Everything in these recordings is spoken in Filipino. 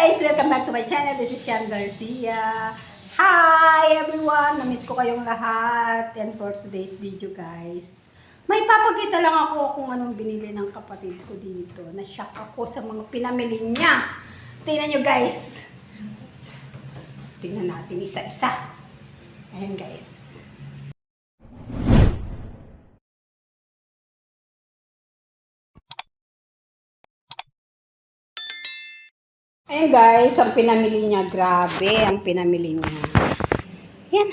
guys! Welcome back to my channel. This is Sean Garcia. Hi everyone! Namiss ko kayong lahat. And for today's video guys, may papakita lang ako kung anong binili ng kapatid ko dito. Na-shock ako sa mga pinamili niya. Tingnan nyo guys. Tingnan natin isa-isa. Ayan guys. Ayan guys, ang pinamili niya, grabe ang pinamili niya. Ayan.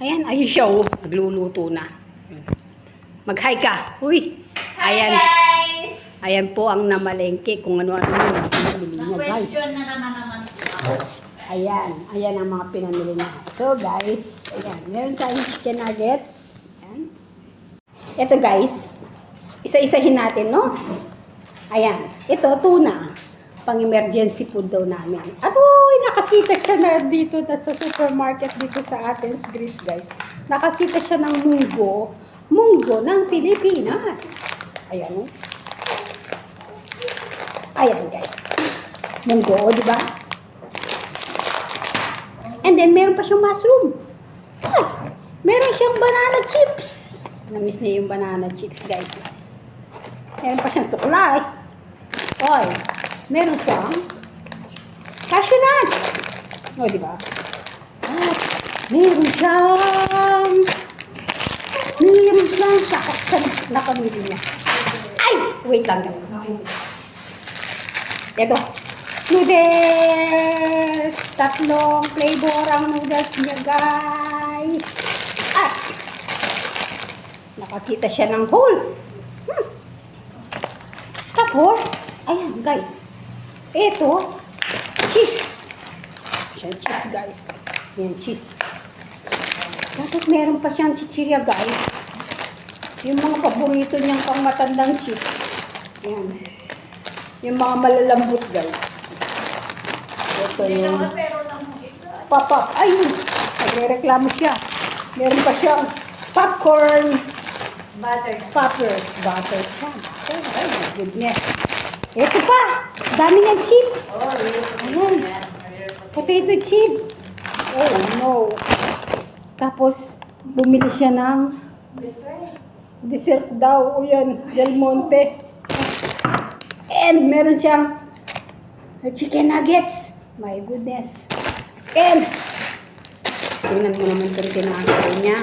Ayan, ayun siya oh, nagluluto na. Mag-hi ka. Uy. Ayan. guys! Ayan po ang namalengke kung ano-ano yung pinamili niya guys. Question na naman naman po. Ayan, ayan ang mga pinamili niya. So guys, ayan, meron tayong chicken nuggets. Ayan. Ito guys, isa-isahin natin, no? Ayan, ito tuna. Pang emergency food daw namin. Aroy, nakakita siya na dito na sa supermarket dito sa Athens, Greece guys. Nakakita siya ng munggo. Munggo ng Pilipinas. Ayan, oh. Ayan guys. Munggo, oh, di ba? And then, meron pa siyang mushroom. Ah, meron siyang banana chips. Namiss niya yung banana chips, guys. Meron pa siyang suklay. Oy, meron siyang cashew nuts. O, di ba? At meron siyang meron siyang sa nakamili niya. Ay! Wait lang. Ito. Noodles! Tatlong flavor ang noodles niya, guys. At, nakakita siya ng holes. Hmm. Tapos, ayan, guys. Ito, cheese. Siya, cheese, guys. Ayan, cheese. Tapos, meron pa siyang chichirya, guys. Yung mga paborito niyang pang matandang cheese. Ayan. Yung mga malalambot, guys. Ito yung pop-up. Ayun! Nagre-reklamo siya. Meron pa siyang popcorn Butter. poppers. Butter. Oh, my goodness. Ito pa! Dami niyang chips. Oh, Ayan. Potato chips. Oh, no. Tapos, bumili siya ng dessert daw. O yan, Del Monte. And meron siyang chicken nuggets. My goodness. And, tingnan mo naman itong kinakain niya.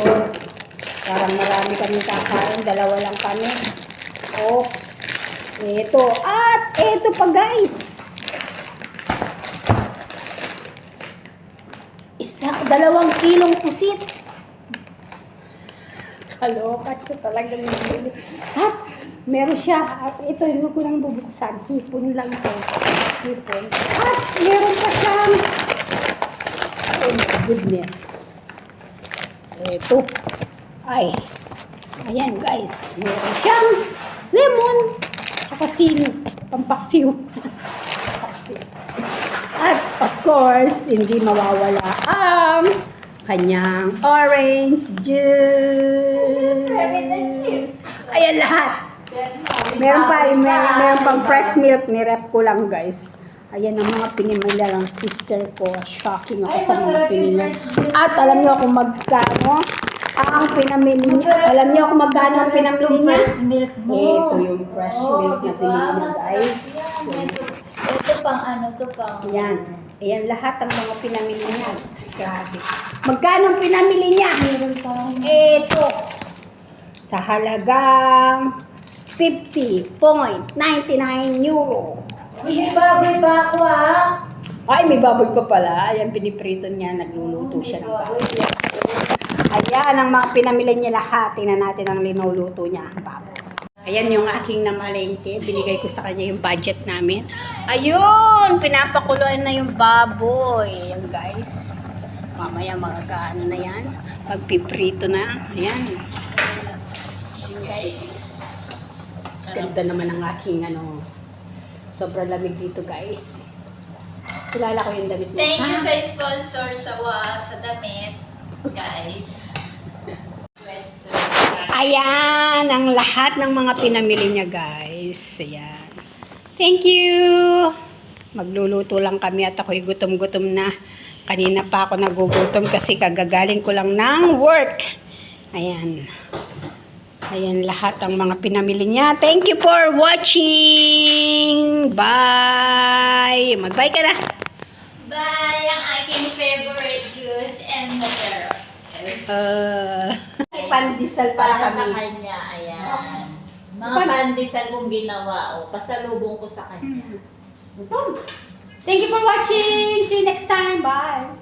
Oh, parang marami kami kakain. Dalawa lang kami. Oops. Ito. At ito pa guys. Isa, dalawang kilong pusit. Kaloka siya talaga. At meron siya, at ito yung ko nang bubuksan. Hipon lang ito. Hipon. At meron pa siyang, oh my goodness. Ito. Ay. Ayan guys. Meron siyang lemon. Saka sili. Pampaksiw. At of course, hindi mawawala ang kanyang orange juice. Ayan lahat. Meron pa, may, meron pang fresh milk ni rep ko lang guys. Ayan ang mga pinimila ng sister ko. Shocking ako sa mga pinili. At alam niyo kung magkano ang pinamili niya. Alam niyo kung magkano ang pinamili niya? milk Ito yung fresh milk na pinili niya guys. Ito pang ano, ito pang... Ayan. Ayan lahat ang mga pinamili niya. Grabe. Magkano ang pinamili niya? Meron pang... Ito. Sa halagang 50.99 euro. Hindi baboy pa ako ah. Ay, may baboy pa pala. Ayan, piniprito niya. Nagluluto siya ng baboy. Ayan ang mga pinamili niya lahat. Tingnan natin ang linuluto niya. Baboy. Ayan yung aking namalengke. Binigay ko sa kanya yung budget namin. Ayun! Pinapakuluan na yung baboy. Ayan guys. Mamaya magkano na yan. Pagpiprito na. Ayan. Ayan guys. Ganda naman ang aking ano. Sobrang lamig dito guys. Kilala ko yung damit mo. Thank you Ha? sa sponsor sa wa sa damit, guys. Ayan, ang lahat ng mga pinamili niya, guys. Ayan. Thank you! Magluluto lang kami at ako'y gutom-gutom na. Kanina pa ako nagugutom kasi kagagaling ko lang ng work. Ayan. Ayan lahat ang mga pinamili niya. Thank you for watching. Bye. Mag-bye ka na. Bye! Ang aking favorite juice and water. Uh, pandesal Para sa kanya, ayan. Mga Pan- pandesal kong ginawa, o. Pasalubong ko sa kanya. Thank you for watching. See you next time. Bye.